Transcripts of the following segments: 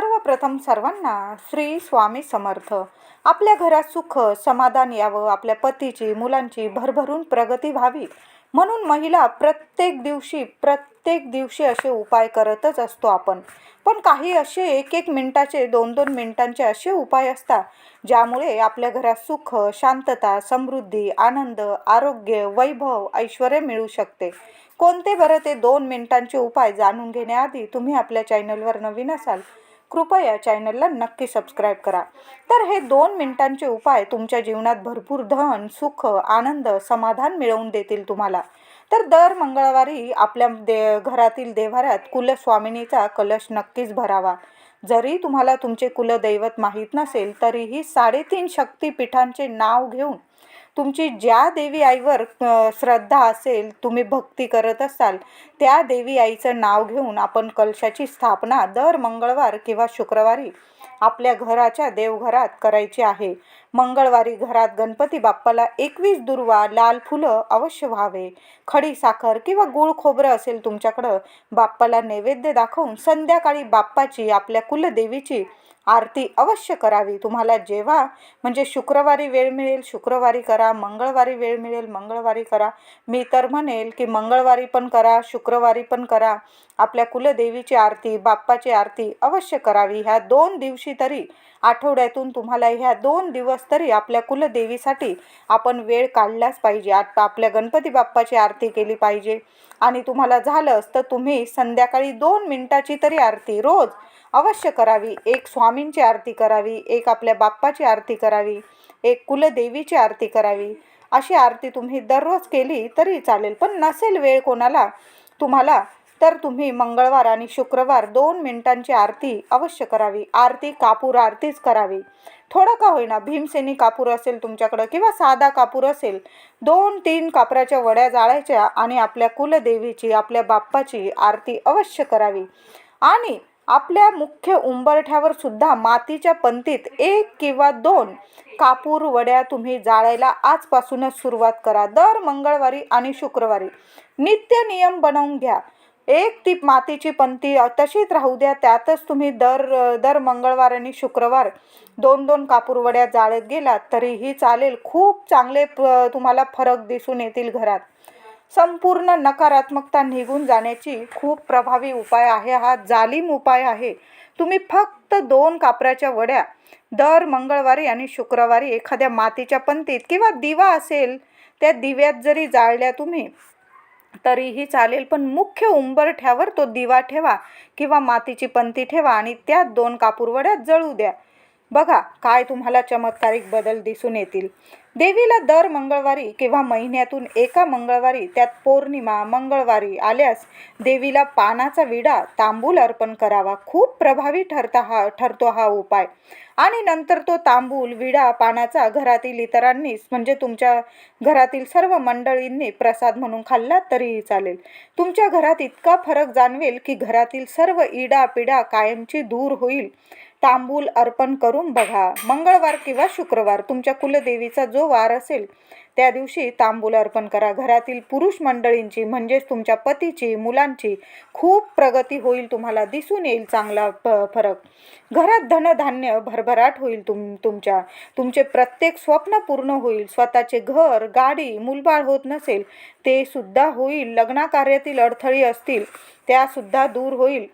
सर्वप्रथम सर्वांना श्री स्वामी समर्थ. आपल्या घरात सुख समाधान यावं आपल्या पतीची मुलांची भरभरून प्रगती व्हावी. म्हणून महिला प्रत्येक दिवशी प्रत्येक दिवशी असे उपाय करतच असतो आपण. पण काही असे एक एक मिनिटाचे दोन दोन मिनिटांचे असे उपाय असतात ज्यामुळे आपल्या घरात सुख शांतता समृद्धी आनंद आरोग्य वैभव ऐश्वर मिळू शकते. कोणते बरं ते दोन मिनिटांचे उपाय जाणून घेण्याआधी तुम्ही आपल्या चॅनलवर नवीन असाल कृपया चॅनलला नक्की सबस्क्राईब करा. तर हे दोन मिनिटांचे उपाय तुमच्या जीवनात भरपूर धन सुख आनंद समाधान मिळवून देतील तुम्हाला. तर दर मंगळवारी आपल्या दे घरातील देव्हाऱ्यात कुलस्वामिनीचा कलश नक्कीच भरावा. जरी तुम्हाला तुमचे कुलदैवत माहीत नसेल तरीही साडेतीन शक्तिपीठांचे नाव घेऊन तुमची ज्या देवी आईवर श्रद्धा असेल तुम्ही भक्ती करत असाल त्या देवी आईचं नाव घेऊन आपण कलशाची स्थापना दर मंगळवार किंवा शुक्रवारी आपल्या घराच्या देवघरात करायची आहे. मंगळवारी घरात गणपती बाप्पाला एकवीस दुर्वा लाल फुलं अवश्य व्हावे. खडी साखर किंवा गुळ खोबरं असेल तुमच्याकडं बाप्पाला नैवेद्य दाखवून संध्याकाळी बाप्पाची आपल्या कुलदेवीची आरती अवश्य करावी. तुम्हाला जेव्हा म्हणजे शुक्रवारी वेळ मिळेल शुक्रवारी करा मंगळवारी वेळ मिळेल मंगळवारी करा. मी तर म्हणेल की मंगळवारी पण करा शुक्रवारी पण करा. आपल्या कुलदेवीची आरती बाप्पाची आरती अवश्य करावी. ह्या दोन दिवशी तरी आठवड्यातून तुम्हाला ह्या दोन दिवस तरी आपल्या कुलदेवीसाठी आपण वेळ काढलाच पाहिजे. आता आपल्या गणपती बाप्पाची आरती केली पाहिजे. आणि तुम्हाला झालंच तर तुम्ही संध्याकाळी दोन मिनिटाची तरी आरती रोज अवश्य करावी. एक स्वामींची आरती करावी एक आपल्या बाप्पाची आरती करावी एक कुलदेवीची आरती करावी. अशी आरती तुम्ही दररोज केली तरी चालेल पण नसेल वेळ कोणाला तुम्हाला तर तुम्ही मंगळवार आणि शुक्रवार दोन मिनिटांची आरती अवश्य करावी. आरती कापूर आरतीच करावी. थोडं का होईना भीमसेनी कापूर असेल तुमच्याकडं किंवा साधा कापूर असेल दोन तीन कापराच्या वड्या जाळायच्या आणि आपल्या कुलदेवीची आपल्या बाप्पाची आरती अवश्य करावी. आणि आपल्या मुख्य उंबरठ्यावर सुद्धा मातीच्या पंतीत एक किंवा दोन कापूर वड्या तुम्ही जाळायला आजपासूनच सुरुवात करा. दर मंगळवारी आणि शुक्रवारी. नित्य नियम बनवून घ्या. एक ती मातीची पंती तशीच राहू द्या. त्यातच तुम्ही दर दर मंगळवार आणि शुक्रवार दोन दोन कापूरवड्या जाळत गेलात तरीही चालेल. खूप चांगले तुम्हाला फरक दिसून येतील घरात. संपूर्ण नकारात्मकता निघून जाण्याची खूप प्रभावी उपाय आहे. हा जालिम उपाय आहे. तुम्ही फक्त दोन कापराच्या वड्या दर मंगळवारी आणि शुक्रवारी एखाद्या मातीच्या पंतीत किंवा दिवा असेल त्या दिव्यात जरी जाळल्या तुम्ही तरीही चालेल. पण मुख्य उंबरठ्यावर तो दिवा ठेवा किंवा मातीची पंती ठेवा आणि त्यात दोन कापूरवड्या जळू द्या. बघा काय तुम्हाला चमत्कारिक बदल दिसून येतील. देवीला दर मंगळवारी किंवा महिन्यातून एका मंगळवारी त्यात पौर्णिमा मंगळवारी आल्यास देवीला पानाचा विडा तांबूल अर्पण करावा. खूप प्रभावी ठरता हा ठरतो हा उपाय. आणि नंतर तो तांबूल विडा पानाचा घरातील इतरांनी म्हणजे तुमच्या घरातील सर्व मंडळींनी प्रसाद म्हणून खाल्ला तरीही चालेल. तुमच्या घरात इतका फरक जाणवेल की घरातील सर्व इडा पिडा कायमची दूर होईल. तांबूल अर्पण करून बघा. मंगळवार किंवा शुक्रवार तुमच्या कुलदेवीचा जो वार असेल त्या दिवशी तांबूल अर्पण करा. घरातील पुरुष मंडळींची म्हणजेच तुमच्या पतीची मुलांची खूप प्रगती होईल तुम्हाला दिसून येईल चांगला प फरक. घरात धनधान्य भरभराट होईल तुम तुमच्या. तुमचे प्रत्येक स्वप्न पूर्ण होईल. स्वतःचे घर गाडी मुलबाळ होत नसेल ते सुद्धा होईल. लग्नाकार्यातील अडथळे असतील त्यासुद्धा दूर होईल.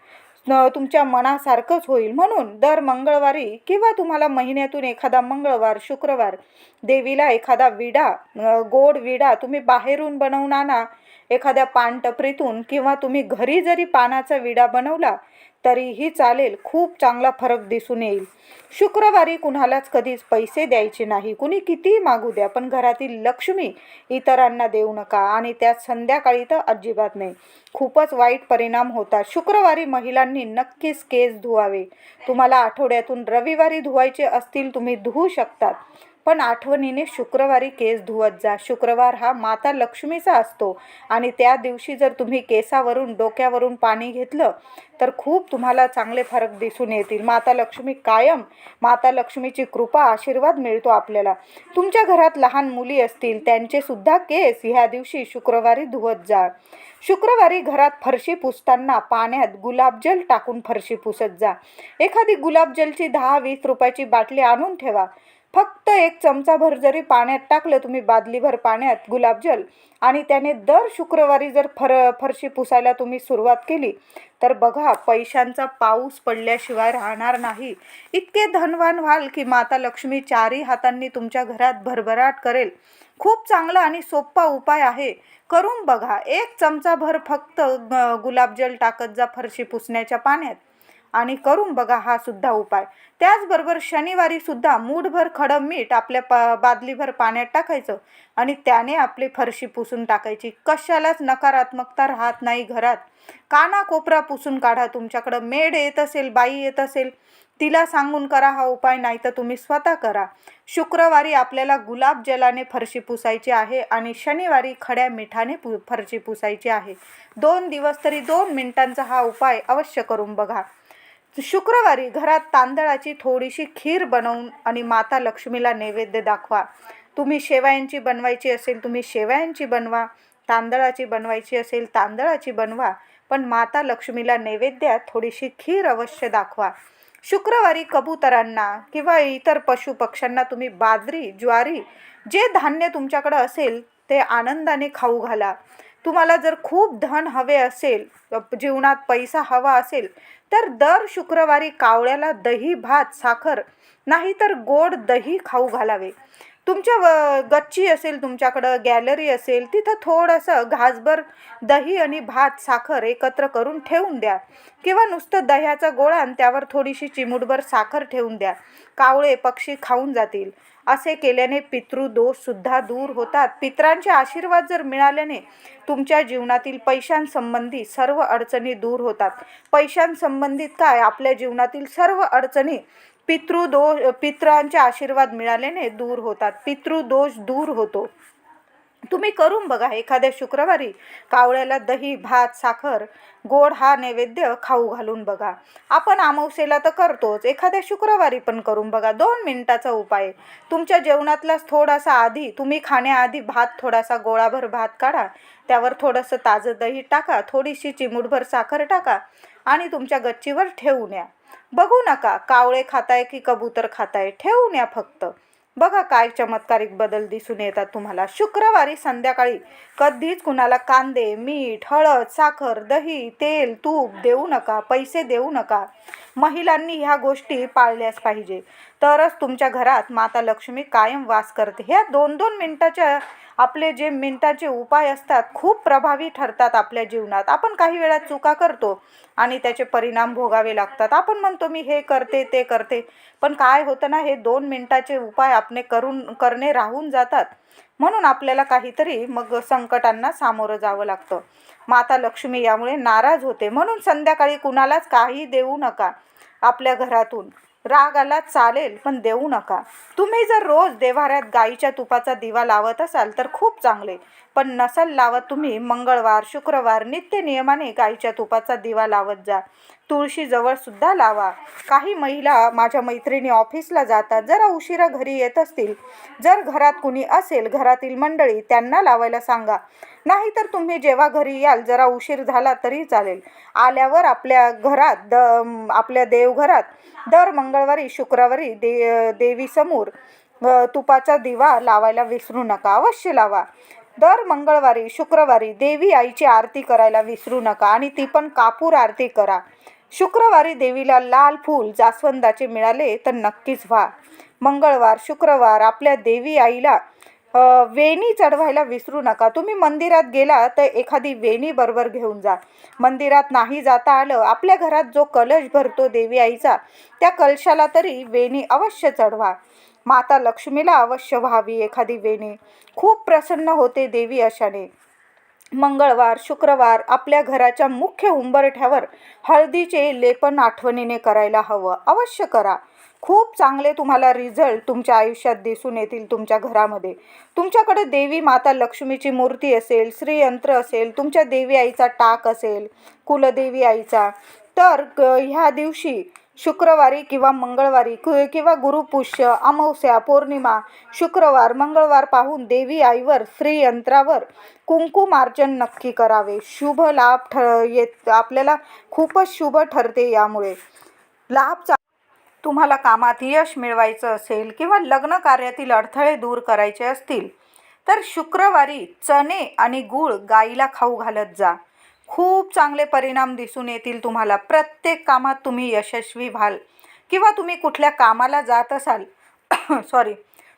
तुमच्या मनासारखंच होईल म्हणून दर मंगळवारी किंवा तुम्हाला महिन्यातून एखादा मंगळवार शुक्रवार देवीला एखादा विडा गोड विडा तुम्ही बाहेरून बनवून आणा. एखाद्या पानटपरीतून किंवा तुम्ही घरी जरी पानाचा विडा बनवला तरीही चालेल खूप चांगला फरक दिसून येईल. शुक्रवारी कुणालाच कधीच पैसे द्यायचे नाही. कुणी कितीही मागू द्या पण घरातील लक्ष्मी इतरांना देऊ नका आणि त्यात संध्याकाळी तर अजिबात नाही. खूपच वाईट परिणाम होतात. शुक्रवारी महिलांनी नक्कीच केस धुवावे. तुम्हाला आठवड्यातून रविवारी धुवायचे असतील तुम्ही धुवू शकतात. पण आठवणीने शुक्रवारी केस धुवत जा. शुक्रवार हा माता लक्ष्मीचा असतो आणि त्या दिवशी जर तुम्ही केसावरून डोक्यावरून पाणी घेतलं तर खूप तुम्हाला चांगले फरक दिसून येतील. माता लक्ष्मी कायम माता लक्ष्मीची कृपा आशीर्वाद मिळतो आपल्याला. तुमच्या घरात लहान मुली असतील त्यांचे सुद्धा केस ह्या दिवशी शुक्रवारी धुवत जा. शुक्रवारी घरात फरशी पुसताना पाण्यात गुलाबजल टाकून फरशी पुसत जा. एखादी गुलाबजलची दहा वीस रुपयाची बाटली आणून ठेवा. फक्त एक चमचाभर जरी पाण्यात टाकलं तुम्ही बादलीभर पाण्यात गुलाबजल आणि त्याने दर शुक्रवारी जर फर फरशी पुसायला तुम्ही सुरुवात केली तर बघा पैशांचा पाऊस पडल्याशिवाय राहणार नाही. इतके धनवान व्हाल की माता लक्ष्मी चारही हातांनी तुमच्या घरात भरभराट करेल. खूप चांगला आणि सोपा उपाय आहे. करून बघा एक चमचाभर फक्त ग- गुलाबजल टाकत जा फरशी पुसण्याच्या पाण्यात. आणि करून बघा हा सुद्धा उपाय. त्याचबरोबर शनिवारी सुद्धा मूठभर खडं मीठ आपल्या प बादलीभर पाण्यात टाकायचं आणि त्याने आपली फरशी पुसून टाकायची. कशालाच नकारात्मकता राहत नाही घरात. काना कोपरा पुसून काढा तुमच्याकडं मेड येत असेल बाई येत असेल तिला सांगून करा हा उपाय नाही तर तुम्ही स्वतः करा. शुक्रवारी आपल्याला गुलाबजलाने फरशी पुसायची आहे आणि शनिवारी खड्या मिठाने पु फरशी पुसायची आहे. दोन दिवस तरी दोन मिनिटांचा हा उपाय अवश्य करून बघा. शुक्रवारी घरात तांदळाची थोडीशी खीर बनवून आणि माता लक्ष्मीला नैवेद्य दाखवा. तुम्ही शेवयांची बनवायची असेल तुम्ही शेवयांची बनवा. तांदळाची बनवायची असेल तांदळाची बनवा. पण माता लक्ष्मीला नैवेद्यात थोडीशी खीर अवश्य दाखवा. शुक्रवारी कबुतरांना किंवा इतर पशुपक्ष्यांना तुम्ही बाजरी ज्वारी जे धान्य तुमच्याकडं असेल ते आनंदाने खाऊ घाला. तुम्हाला जर खूप धन हवे असेल जीवनात पैसा हवा असेल तर दर शुक्रवारी कावळ्याला दही भात साखर नाही तर गोड दही खाऊ घालावे. तुमच्या व गच्ची असेल तुमच्याकडं गॅलरी असेल तिथं थोडंसं घासभर दही आणि भात साखर एकत्र करून ठेवून द्या. किंवा नुसतं दह्याचा गोळा आणि त्यावर थोडीशी चिमूटभर साखर ठेवून द्या. कावळे पक्षी खाऊन जातील. असे केल्याने पितृदोषसुद्धा दूर होतात. पितरांचे आशीर्वाद जर मिळाल्याने तुमच्या जीवनातील पैशांसंबंधी सर्व अडचणी दूर होतात. पैशांसंबंधित काय? आपल्या जीवनातील सर्व अडचणी पितृदोष पितरांचे आशीर्वाद मिळाल्याने दूर होतात. पितृदोष दूर होतो. तुम्ही करून बघा एखाद्या शुक्रवारी कावळ्याला दही भात साखर गोड हा नैवेद्य खाऊ घालून बघा. आपण अमावस्येला तर करतोच एखाद्या शुक्रवारी पण करून बघा. दोन मिनिटाचा उपाय. तुमच्या जेवणातलाच थोडासा आधी तुम्ही खाण्याआधी भात थोडासा गोळाभर भात काढा. त्यावर थोडंसं ताजं दही टाका थोडीशी चिमूटभर साखर टाका आणि तुमच्या गच्चीवर ठेवून या. बघू नका कावळे खाताय की कबूतर खाताय ठेवून या फक्त. बघा काय चमत्कारिक बदल दिसून येतात तुम्हाला. शुक्रवारी संध्याकाळी कधीच कुणाला कांदे मीठ हळद साखर दही तेल तूप देऊ नका पैसे देऊ नका. महिलांनी ह्या गोष्टी पाळल्याच पाहिजे. तरच तुमच्या घरात माता लक्ष्मी कायम वास करते. ह्या दोन दोन मिनटाच्या आपले जे मिनटाचे उपाय असतात खूप प्रभावी ठरतात आपल्या जीवनात. आपण काही वेळा चुका करतो आणि त्याचे परिणाम भोगावे लागतात. आपण म्हणतो मी हे करते ते करते. पण काय होतं ना हे दोन मिनटाचे उपाय आपणे करून करणे राहून जातात. म्हणून आपल्याला काहीतरी मग संकटांना सामोरं जावं लागतं. माता लक्ष्मी यामुळे नाराज होते. म्हणून संध्याकाळी कुणालाच काही देऊ नका आपल्या घरातून. राग आला चालेल पण देऊ नका. तुम्ही जर रोज देव्हाऱ्यात गाईच्या तुपाचा दिवा लावत असाल तर खूप चांगले. पण नसल लावत तुम्ही मंगळवार शुक्रवार नित्य नियमाने गाईच्या तुपाचा दिवा लावत जा. तुळशीजवळ सुद्धा लावा. काही महिला माझ्या मैत्रिणी ऑफिसला जातात जरा उशिरा घरी येत असतील. जर घरात कुणी असेल घरातील मंडळी त्यांना लावायला सांगा. नाहीतर तुम्ही जेव्हा घरी याल जरा उशीर झाला तरी चालेल. आल्यावर आपल्या घरात द आपल्या देवघरात दर मंगळवारी शुक्रवारी दे देवीसमोर तुपाचा दिवा लावायला विसरू नका. अवश्य लावा. दर मंगळवारी शुक्रवारी देवी आईची आरती करायला विसरू नका आणि ती पण कापूर आरती करा. शुक्रवारी देवीला लाल फूल जास्वंदाचे मिळाले तर नक्कीच व्हा. मंगळवार शुक्रवार आपल्या देवी आईला वेणी चढवायला विसरू नका. तुम्ही मंदिरात गेला तर एखादी वेणी बरोबर घेऊन जा. मंदिरात नाही जाता आलं आपल्या घरात जो कलश भरतो देवी आईचा त्या कलशाला तरी वेणी अवश्य चढवा. माता लक्ष्मीला अवश्य व्हावी एखादी वेणी. खूप प्रसन्न होते देवी अशाने. मंगळवार शुक्रवार आपल्या घराच्या मुख्य उंबरठ्यावर हळदीचे लेपन आठवणीने करायला हवं. अवश्य करा. खूप चांगले तुम्हाला रिझल्ट तुमच्या आयुष्यात दिसून येतील तुमच्या घरामध्ये. तुमच्याकडे देवी माता लक्ष्मीची मूर्ती असेल श्रीयंत्र असेल तुमच्या देवी आईचा टाक असेल कुलदेवी आईचा तर ग- ह्या दिवशी शुक्रवारी किंवा मंगळवारी कि- किंवा गुरुपुष्य अमावस्या पौर्णिमा शुक्रवार मंगळवार पाहून देवी आईवर श्रीयंत्रावर कुंकुमार्चन नक्की करावे. शुभ लाभ ठ येत आपल्याला खूपच शुभ ठरते यामुळे. लाभ तुम्हाला कामात यश मिळवायचं असेल किंवा लग्न कार्यातील अडथळे दूर करायचे असतील तर शुक्रवारी चणे आणि गूळ गाईला खाऊ घालत जा. खूप चांगले परिणाम दिसून येतील तुम्हाला. प्रत्येक कामात तुम्ही यशस्वी व्हाल किंवा तुम्ही कुठल्या कामाला जात असाल सॉरी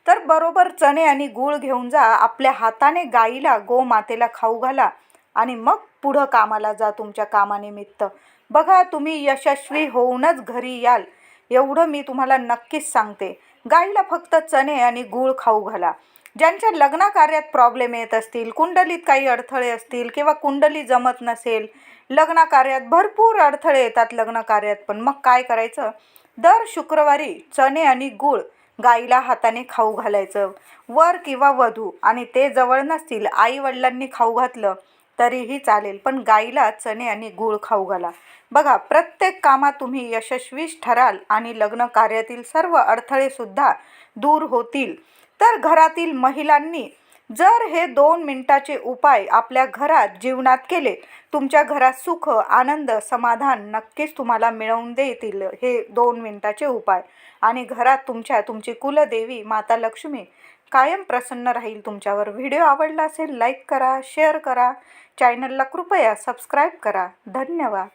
तर बरोबर चणे आणि गूळ घेऊन जा. आपल्या हाताने गाईला गोमातेला खाऊ घाला आणि मग पुढं कामाला जा तुमच्या कामानिमित्त. बघा तुम्ही यशस्वी होऊनच घरी याल. एवढं मी तुम्हाला नक्कीच सांगते. गाईला फक्त चणे आणि गूळ खाऊ घाला. ज्यांच्या लग्नकार्यात प्रॉब्लेम येत असतील कुंडलीत काही अडथळे असतील किंवा कुंडली जमत नसेल लग्नकार्यात भरपूर अडथळे येतात लग्न कार्यात. पण मग काय करायचं? दर शुक्रवारी चणे आणि गूळ गाईला हाताने खाऊ घालायचं. वर किंवा वधू आणि ते जवळ नसतील आई वडिलांनी खाऊ घातलं तरीही चालेल. पण गाईला चणे आणि गूळ खाऊ घाला. बघा प्रत्येक कामात तुम्ही यशस्वीच ठराल आणि लग्न कार्यातील सर्व अडथळेसुद्धा दूर होतील. तर घरातील महिलांनी जर हे दोन मिनिटाचे उपाय आपल्या घरात जीवनात केले तुमच्या घरात सुख आनंद समाधान नक्कीच तुम्हाला मिळवून देतील हे दोन मिनिटाचे उपाय. आणि घरात तुमच्या तुमची कुलदेवी माता लक्ष्मी कायम प्रसन्न राहील तुमच्यावर. व्हिडिओ आवडला असेल लाईक करा शेअर करा. चॅनलला कृपया सबस्क्राईब करा. धन्यवाद.